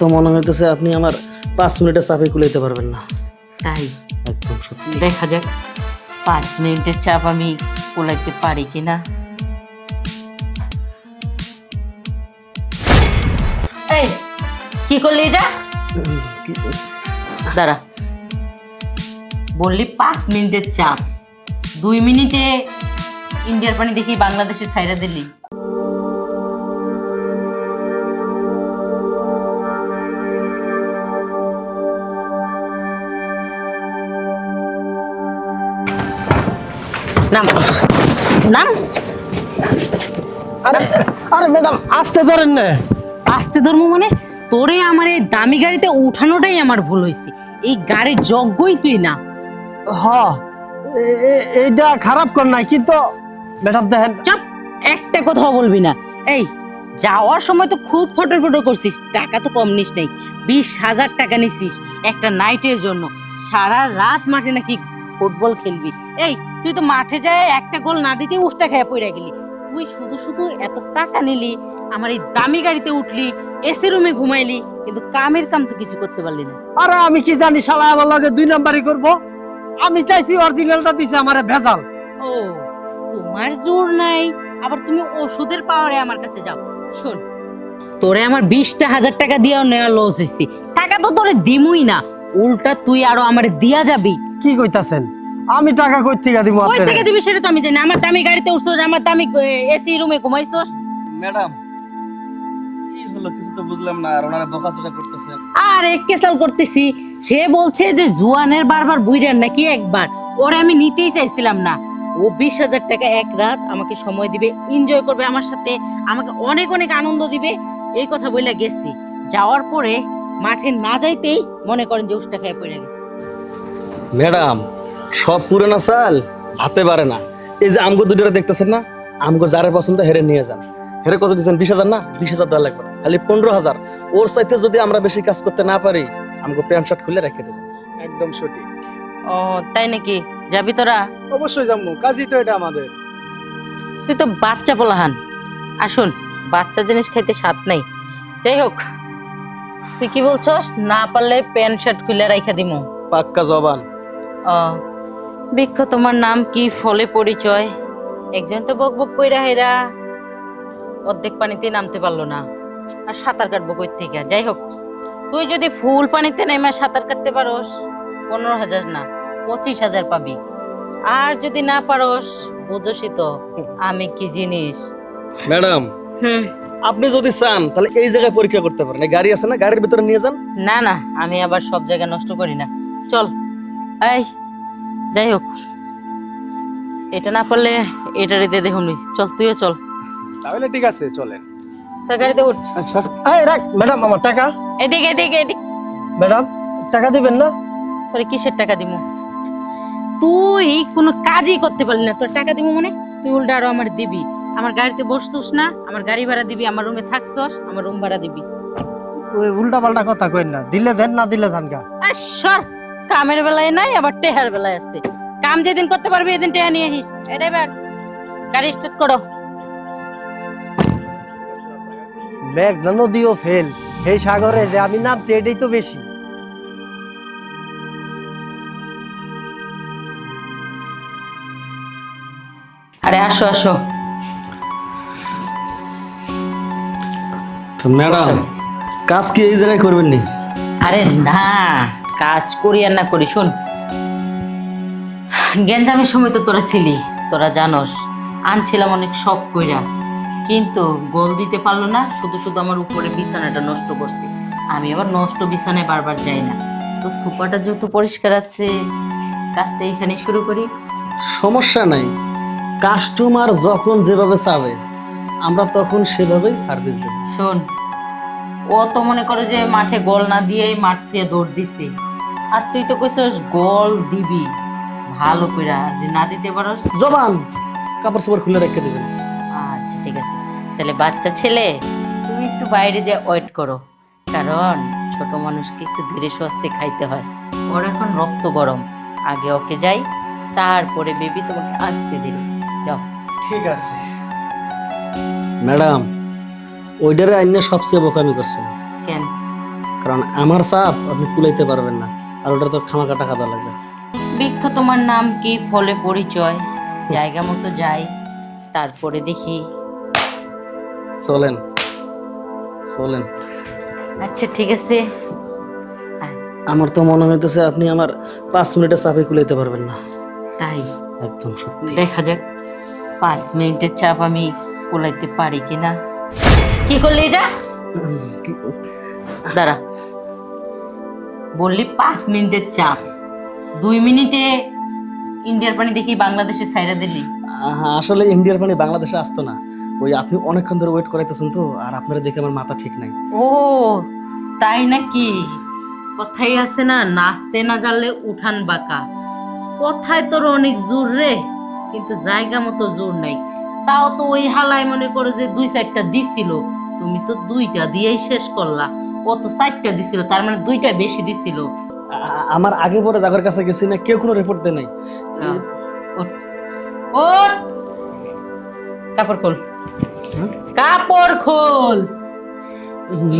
তো মনে হইতেছে আপনি আমার পাঁচ মিনিটে চাপে কুলাইতে পারবেন না। তাই? একদম সত্যি। দেখা যাক পাঁচ মিনিটের চাপ আমি কোলাইতে পারি কিনা। এই কি করলি এটা? দাঁড়া। বললি পাঁচ মিনিটের চাপ। দুই মিনিটে ইন্ডিয়ার পানি দেখি বাংলাদেশের সাইরা দিলি। নাম। নাম? আরে আরে ম্যাডাম আসতে পারেন না। আসতে ধর্ম মানে? তোরে আমার এই দামি গাড়িতে উঠানোটাই আমার ভুল হয়েছে। এই গাড়ির যোগ্যই তুই না। হ এইটা খারাপ কর নাই কিন্তু ম্যাডাম দেখেন চাপ! একটা কথাও বলবি না। এই যাওয়ার সময় তো খুব ফটো ফটো করছিস টাকা তো কম নিস নাই। বিশ হাজার টাকা নিছিস একটা নাইটের জন্য। সারা রাত মাঠে নাকি ফুটবল খেলবি। এই তুই তো মাঠে যায় একটা গোল না দিতে উষ্টা খেয়ে পড়ে গেলি। তুই শুধু শুধু এত টাকা নিলি আমার এই দামি গাড়িতে উঠলি এসি রুমে ঘুমাইলি কিন্তু কামের কাম তো কিছু করতে পারলি না। আরে আমি কি জানি শালা আমার লগে দুই নাম্বারই করব? আমি চাইছি অরিজিনালটা দিছে আমারে ভেজাল। ও তোমার জোর নাই। আবার তুমি ওষুধের পাওয়ারে আমার কাছে যাও। শোন তোরে আমার বিশটা হাজার টাকা দিয়েও নেওয়া লস হয়েছে টাকা তো তোরে দিমুই না। উল্টা তুই আরও আমার দিয়া যাবি। কি কইতাছেন? আমি টাকা কই থেকে দিব ওই থেকে দিবি সেটা তো আমি জানি আমার দামি গাড়িতে উঠছোস আমার দামি এসি রুমে ঘুমাইছোস। ম্যাডাম কি হলো? কিছু তো বুঝলাম না। আর ওনারা বকাচকা করতেছেন আর কেসাল করতেছি। সে বলছে যে জুয়ানের বারবার নাকি একবার। ওরে আমি নিতেই চাইছিলাম না। ও বিশ হাজার টাকা এক রাত আমাকে সময় দিবে এনজয় করবে আমার সাথে আমাকে অনেক অনেক আনন্দ দিবে। এই কথা বলে গেছি। যাওয়ার পরে মাঠে না যাইতেই মনে করেন যে উষ্টা খেয়ে পড়ে গেছে। ম্যাডাম সব পুরানা চাল ভাতে পারে না। এই যে আমগো দুটো দেখতেছেন না? আমগো যারে পছন্দ হেরে নিয়ে যান। হেরে কত দিচ্ছেন বিশ হাজার না? বিশ হাজার দেওয়া লাগবে খালি পনেরো হাজার। ওর চাইতে যদি আমরা বেশি কাজ করতে না পারি আমগো প্যান্ট শার্ট খুলে রেখে দেবো একদম সঠিক। ও তাই নাকি? যাবি তোরা? অবশ্যই যাব। কাজই তো এটা আমাদের। তুই তো বাচ্চা পোলাহান। আসুন বাচ্চা জিনিস খাইতে স্বাদ নাই। যাই হোক তুই কি বলছস? না পারলে প্যান্ট শার্ট খুলে রাইখা দিমু। পাক্কা জবান। ও। বৃক্ষ তোমার নাম কি? ফলে পরিচয়। একজন তো বক বক কইরা হেরা। অর্ধেক পানিতে নামতে পারল না। আর সাঁতার কাটবো কই থেকে? যাই হোক তুই যদি ফুল পানিতে নেমে সাঁতার কাটতে পারোস পনেরো হাজার না পঁচিশ হাজার পাবি। আর যদি না পারোস বুঝোসই তো আমি কি জিনিস। ম্যাডাম আপনি যদি চান তাহলে এই জায়গায় পরীক্ষা করতে পারেন। এই গাড়ি আছে না? গাড়ির ভিতরে নিয়ে যান। না না আমি আবার সব জায়গা নষ্ট করি না। চল। এই যাই হোক। এটা না পারলে এটারে দিয়ে দেখুন চল তুইও চল। তাহলে ঠিক আছে চলেন। তা গাড়িতে উঠ। এই রাখ ম্যাডাম আমার টাকা। এদিকে এদিকে এদিকে। ম্যাডাম টাকা দিবেন না? তোর কিসের টাকা দিব তুই কোনো কাজই করতে পারলি না। তোর টাকা দিব মানে? তুই উল্টা আরও আমার দিবি। আমার গাড়িতে বসতোস না আমার গাড়ি ভাড়া দিবি আমার রুমে থাকছস আমার রুম ভাড়া দিবি। ওই উল্টা পাল্টা কথা কইন না দিলে দেন না দিলে জানগা সর কামের বেলায় নাই আবার টেহার বেলায় আছে। কাম যেদিন করতে পারবি এদিন টেহা নিয়ে আসিস। এটাই ব্যাগ গাড়ি স্টার্ট করো। মেঘনা নদীও ফেল। এই সাগরে যে আমি নামছি এটাই তো বেশি। আরে আসো আসো। ম্যাডাম কাজ কি এই জায়গায় করবেন নি? আরে না কাজ করি আর না করি শোন। গ্যাঞ্জামের সময় তো তোরা ছিলি তোরা জানোস আনছিলাম অনেক শখ কইরা। কিন্তু গোল দিতে পারল না শুধু শুধু আমার উপরে বিছানাটা নষ্ট করছে। আমি আবার নষ্ট বিছানায় বারবার যাই না। তো সুপারটা যেহেতু পরিষ্কার আছে কাজটা এখানে শুরু করি। সমস্যা নাই। কাস্টমার যখন যেভাবে চাবে আমরা তখন সেভাবেই সার্ভিস দেব। শোন ও তো মনে করে যে মাঠে গোল না দিয়েই মাঠ থেকে দৌড় দিছে। আর তুই তো কইছস গোল দিবি ভালো কইরা যে না দিতে পারস? জবান কাপড় চোপড় খুলে রেখে দেবেন। আচ্ছা ঠিক আছে। তাহলে বাচ্চা ছেলে তুমি একটু বাইরে যে ওয়েট করো। কারণ ছোট মানুষকে একটু ধীরে সুস্থে খাইতে হয়। ওর এখন রক্ত গরম। আগে ওকে যাই তারপরে বেবি তোমাকে আসতে দিবে। যাও। ঠিক আছে। ম্যাডাম ওইটারে আইনে সবচেয়ে বোকামি করছেন কেন? কারণ আমার চাপ আপনি কুলাইতে পারবেন না আর ওটা তো খামাকা টাকা দেওয়া লাগবে। বৃক্ষ তোমার নাম কি ফলে পরিচয়? জায়গা মতো যাই তারপরে দেখি। চলেন চলেন। আচ্ছা ঠিক আছে। আয়, আমার তো মনে হইতেছে আপনি আমার পাঁচ মিনিটের চাপে কুলাইতে পারবেন না। তাই? একদম সত্যি। দেখা যাক পাঁচ মিনিটের চাপ আমি কুলাইতে পারি কিনা। কি করলি এটা? দাঁড়া। বললি পাঁচ মিনিটের চাপ। দুই মিনিটে ইন্ডিয়ার পানি দেখি বাংলাদেশে সাইরা দিলি। আসলে ইন্ডিয়ার পানি বাংলাদেশে আসতো না। ওই আপনি অনেকক্ষণ ধরে ওয়েট করাইতেছেন তো আর আপনারা দেখে আমার মাথা ঠিক নাই। ও তাই নাকি? কথাই আছে না নাচতে না জানলে উঠান বাঁকা। কথায় তোর অনেক জোর রে কিন্তু জায়গা মতো জোর নাই। তাও তো ওই হালায় মনে করে যে দুই চারটা দিছিল। তুমি তো দুইটা দিয়েই শেষ করলা। ও তো চারটা দিছিল তার মানে দুইটা বেশি দিছিল। আমার আগে পরে জাগর কাছে গেছি না কেউ কোনো রিপোর্ট দেয় নাই। ওঠ। ওঠ। কাপড় খোল। হ্যাঁ? কাপড় খোল!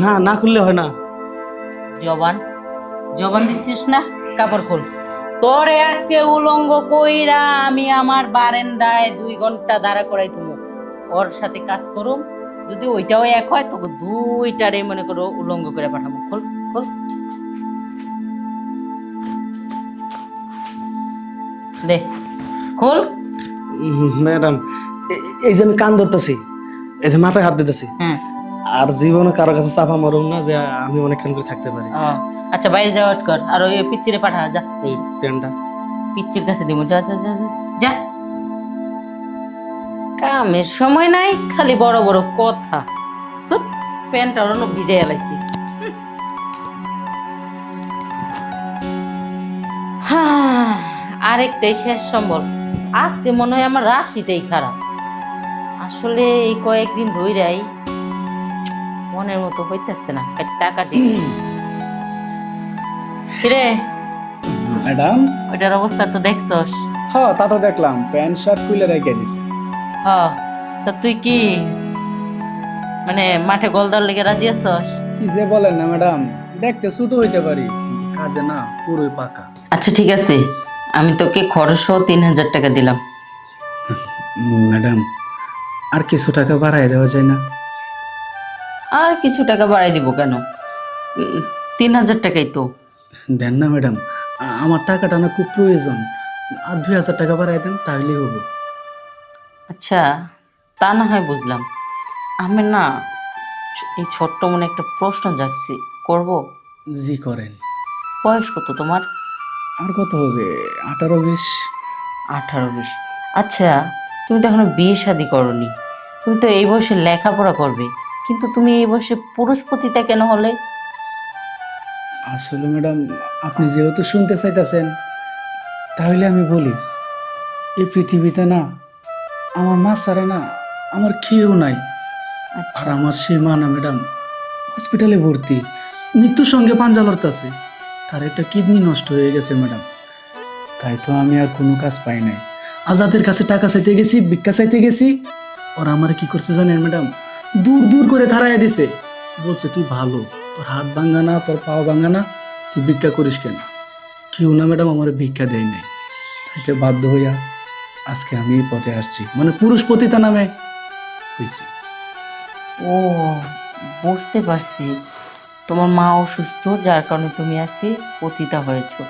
না না খুললে হয় না। জবান জবান দিচ্ছিস না? কাপড় খোল। তোরে আজকে উলঙ্গ কইরা আমি আমার বারেন্দায় দুই ঘণ্টা দাঁড়া করাই তুমি। ওর সাথে কাজ করুম যদি ওইটাও এক হয় তোকে দুইটারে মনে করো উলঙ্গ করে পাঠাবো। খোল খোল। দে খোল। ম্যাডাম এই যে আমি কান ধরতেছি এই যে মাথায় হাত দিতেছি হ্যাঁ। আর জীবনে কারও কাছে চাপা মারুম না যে আমি অনেকক্ষণ করে থাকতে পারি। আচ্ছা বাইরে যাওয়া কর আর ওই পিচ্চিরে পাঠা যা। ওই প্যান্টটা। পিচ্চির কাছে দিব যা যা যা, যা। কামের সময় নাই খালি বড় বড় কথা। তো প্যান্টটা অন্য ভিজে এলাইছি আরেকটাই শেষ সম্বল। আজকে মনে হয় আমার রাশিটাই খারাপ। আসলে এই কয়েকদিন ধইরাই মনের মতো হইতেছে না টাকা কিরে? ম্যাডাম? ওইটার অবস্থা তো দেখছস। হ্যাঁ তা তো দেখলাম। প্যান্ট শার্ট খুলে রেখে দিছে। হ তা তুই কি মানে মাঠে গোলদার লেগে রাজি আছস? কি যে বলেন না ম্যাডাম দেখতে ছোট হইতে পারি কিন্তু কাজে না পুরোই পাকা। আচ্ছা ঠিক আছে। আমি তোকে খরচ তিন হাজার টাকা দিলাম। ম্যাডাম আর কিছু টাকা বাড়াই দেওয়া যায় না। আর কিছু টাকা বাড়াই দিব কেন? উম, তিন হাজার টাকাই তো। দেন না ম্যাডাম আ- আমার টাকাটা না খুব প্রয়োজন। আর দুই হাজার টাকা বাড়াই দেন তাহলেই হব। আচ্ছা তা না হয় বুঝলাম। আমি না এই ছোট্ট মনে একটা প্রশ্ন জাগছি। করব? জি করেন। বয়স কত তোমার? আর কত হবে? আঠারো বিশ? আঠারো বিশ। আচ্ছা তুমি তো এখনও বিয়ে শাদি করনি। তুমি তো এই বয়সে লেখাপড়া করবে। কিন্তু তুমি এই বয়সে পুরুষ পতিতা কেন হলে? আসলে ম্যাডাম আপনি যেহেতু শুনতে চাইতেছেন তাহলে আমি বলি এই পৃথিবীতে না আমার মা ছাড়া না আমার কেউ নাই। আচ্ছা। আর আমার সে মা না ম্যাডাম হসপিটালে ভর্তি মৃত্যুর সঙ্গে পাঞ্জা লড়তাছে। তার একটা কিডনি নষ্ট হয়ে গেছে ম্যাডাম। তাই তো আমি আর কোনো কাজ পাই নাই। আজাদের কাছে টাকা চাইতে গেছি ভিক্ষা চাইতে গেছি। ওরা আমার কি করছে জানেন ম্যাডাম? দূর দূর করে ধারায় দিছে। বলছে তুই ভালো তোর হাত ভাঙা না তোর পাও ভাঙা না তুই ভিক্ষা করিস কেন? কেউ না ম্যাডাম আমার ভিক্ষা দেয় নাই। তাইতে বাধ্য হইয়া আজকে আমি এই পথে আসছি। মানে পুরুষ পতিতা নামে হয়েছি ও বুঝতে পারছি। তোমার মা অসুস্থ যার কারণে তুমি আজকে পতিতা হয়েছো।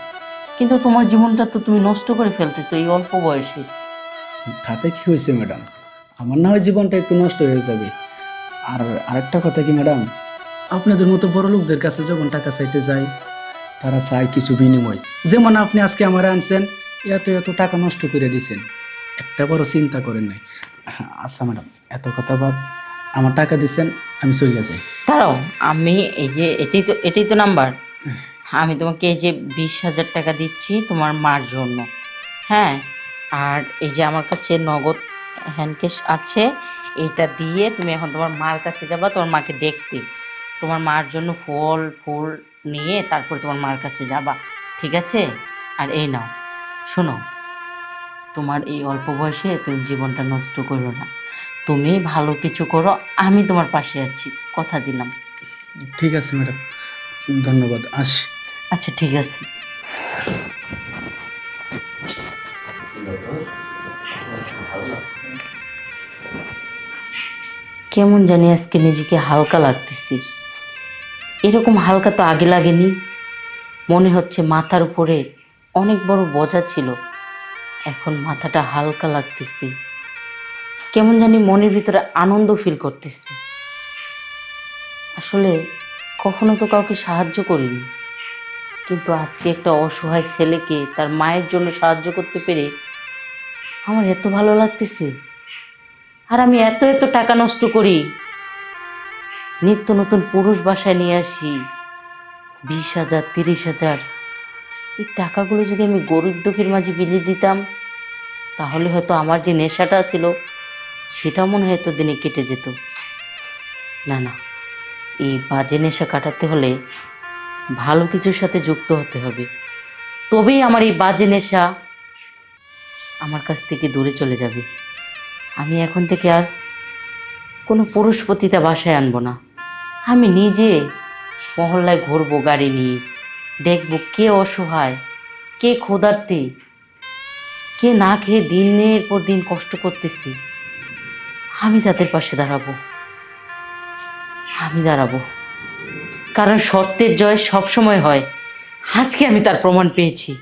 কিন্তু তোমার জীবনটা তো তুমি নষ্ট করে ফেলতেছো এই অল্প বয়সে। তাতে কি হয়েছে ম্যাডাম? আমার না হয় জীবনটা একটু নষ্ট হয়ে যাবে। আর আরেকটা কথা কি ম্যাডাম? আপনাদের মতো বড় লোকদের কাছে যখন টাকা চাইতে যাই তারা চায় কিছু বিনিময়। যেমন আপনি আজকে আমার আনছেন এত এত টাকা নষ্ট করে দিয়েছেন একটা বড় চিন্তা করেন নাই। আচ্ছা ম্যাডাম এত কথা বাদ আমার টাকা দিচ্ছেন আমি চলে যাই। দাঁড়াও আমি এই যে এটাই তো এটাই তো নাম্বার। আমি তোমাকে এই যে বিশ হাজার টাকা দিচ্ছি তোমার মার জন্য। হ্যাঁ আর এই যে আমার কাছে নগদ হ্যান্ডক্যাশ আছে এইটা দিয়ে তুমি এখন তোমার মার কাছে যাবা তোমার মাকে দেখতে। তোমার মার জন্য ফল ফুল নিয়ে তারপর তোমার মার কাছে যাবা। ঠিক আছে? আর এই নাও শোনো। তোমার এই অল্প বয়সে তুমি জীবনটা নষ্ট করো না। তুমি ভালো কিছু করো আমি তোমার পাশে আছি। কথা দিলাম। ঠিক আছে ম্যাডাম। ধন্যবাদ। আসি। আচ্ছা ঠিক আছে। কেমন জানি আজকে নিজেকে হালকা লাগতেছি। এরকম হালকা তো আগে লাগেনি। মনে হচ্ছে মাথার উপরে অনেক বড় বোঝা ছিল। এখন মাথাটা হালকা লাগতেছে। কেমন জানি মনের ভিতরে আনন্দ ফিল করতেছি। আসলে কখনো তো কাউকে সাহায্য করিনি। কিন্তু আজকে একটা অসহায় ছেলেকে তার মায়ের জন্য সাহায্য করতে পেরে আমার এত ভালো লাগতেছে। আর আমি এত এত টাকা নষ্ট করি। নিত্য নতুন পুরুষ বাসায় নিয়ে আসি। বিশ হাজার, তিরিশ হাজার। এই টাকাগুলো যদি আমি গরিব দুঃখীর মাঝে বিলিয়ে দিতাম, তাহলে হয়তো আমার যে নেশাটা ছিল, সেটা মনে হয় দিনে কেটে যেত। না না, এই বাজে নেশা কাটাতে হলে ভালো কিছুর সাথে যুক্ত হতে হবে। তবেই আমার এই বাজে নেশা আমার কাছ থেকে দূরে চলে যাবে। আমি এখন থেকে আর কোনো পুরুষপতিতা বাসায় আনব না। আমি নিজে মহল্লায় ঘুরবো গাড়ি নিয়ে। দেখব কে অসহায়, কে ক্ষুধার্তে, কে না খেয়ে দিনের পর দিন কষ্ট করতেছি। আমি তাদের পাশে দাঁড়াবো। আমি দাঁড়াবো। কারণ সত্যের জয় সবসময় হয়। আজকে আমি তার প্রমাণ পেয়েছি।